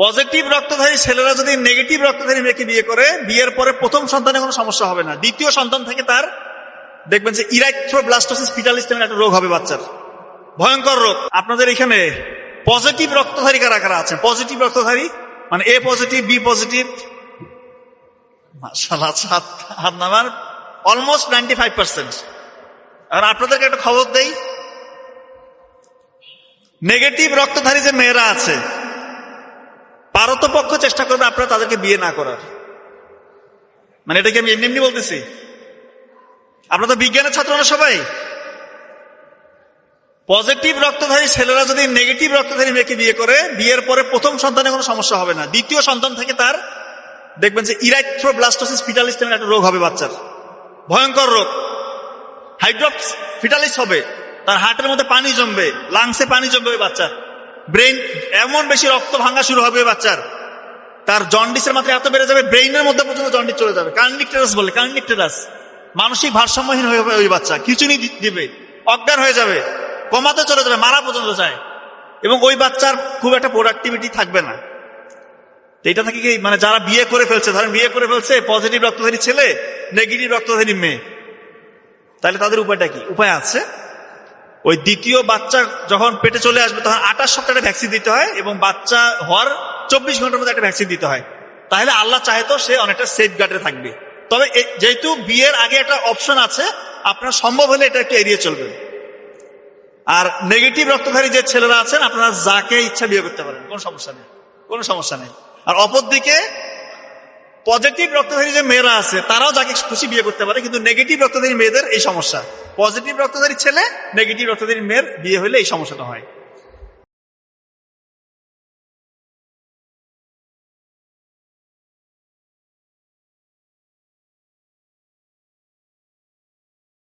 Positive রক্তধারী ছেলেরা যদি negative রক্তধারী মেয়েকে বিয়ে করে, বিয়ের পরে প্রথম সন্তানে কোনো সমস্যা হবে না। দ্বিতীয় সন্তান থেকে তার দেখবেন যে ইরাইথ্রোব্লাস্টোসিস ফিটালিস একটা রোগ হবে বাচ্চার। ভয়ঙ্কর রোগ। আপনাদের এখানে পজিটিভ রক্তধারী কারা কারা আছেন? পজিটিভ রক্তধারী মানে এ পজিটিভ, বি পজিটিভ। হাত নামার অলমোস্ট নাইনটি ফাইভ পার্সেন্ট আর আপনাদেরকে একটা খবর দেই। নেগেটিভ রক্তধারী যে মেয়েরা আছে পারতপক্ষ চেষ্টা করবে আপনারা তাদেরকে বিয়ে না করার। মানে এটাকে আমি এমনি এমনি বলতেছি। আপনারা তো বিজ্ঞানের ছাত্র না সবাই? পজিটিভ রক্তধারী ছেলেরা যদি নেগেটিভ রক্তধারী মেয়েকে বিয়ে করে, বিয়ের পরে প্রথম সন্তানে কোনো সমস্যা হবে না। দ্বিতীয় সন্তান থেকে তার দেখবেন যে ইরাইথ্রোব্লাস্টোসিস ফিটালিস একটা রোগ হবে বাচ্চার। ভয়ঙ্কর রোগ। হাইড্রপস ফিটালিস হবে। তার হার্টের মধ্যে পানি জমবে, লাংসে পানি জমবে ওই বাচ্চার। ব্রেন এমন বেশি রক্ত ভাঙা শুরু হবে বাচ্চার। তার জন্ডিসের মাত্রা এত বেড়ে যাবে, ব্রেইনের মধ্যে পর্যন্ত জন্ডিস চলে যাবে। কার্নিকটেরাস বলে, কার্নিকটেরাস। মানসিক ভারসাম্যহীন হয়ে যাবে ওই বাচ্চা, খিচুনি দিবে, অজ্ঞান হয়ে যাবে, কমাতে চলে যাবে, মারা পর্যন্ত যায়। এবং ওই বাচ্চার খুব একটা প্রোডাক্টিভিটি থাকবে না। এটা থেকে কি মানে যারা বিয়ে করে ফেলছে, ধরেন বিয়ে করে ফেলছে পজিটিভ রক্তধারী ছেলে নেগেটিভ রক্তধারী মেয়ে। তাহলে তাদের উপায়টা কি? উপায় আছে? ওই দ্বিতীয় বাচ্চা যখন পেটে চলে আসবে, তখন আঠাশ সপ্তাহে ভ্যাকসিন দিতে হয় এবং বাচ্চা হওয়ার চব্বিশ ঘণ্টার মধ্যে একটা ভ্যাকসিন দিতে হয়। তাহলে আল্লাহ চাহে তো সে অনেকটা সেফ গার্ডে থাকবে। তবে যেহেতু বিয়ের আগে একটা অপশন আছে, আপনার সম্ভব হলে এটা একটু এড়িয়ে চলবেন। আর নেগেটিভ রক্তধারী যে ছেলেরা আছেন, আপনারা যাকে ইচ্ছা বিয়ে করতে পারেন, কোনো সমস্যা নেই, কোনো সমস্যা নেই। আর অপরদিকে পজিটিভ রক্তধারী যে মেয়েরা আছে, তারাও যাকে খুশি বিয়ে করতে পারে, কিন্তু নেগেটিভ রক্তধারী মেয়েদের এই সমস্যা। পজিটিভ রক্তধারী ছেলে নেগেটিভ রক্তধারী মেয়ের বিয়ে হলে এই সমস্যাটা হয়।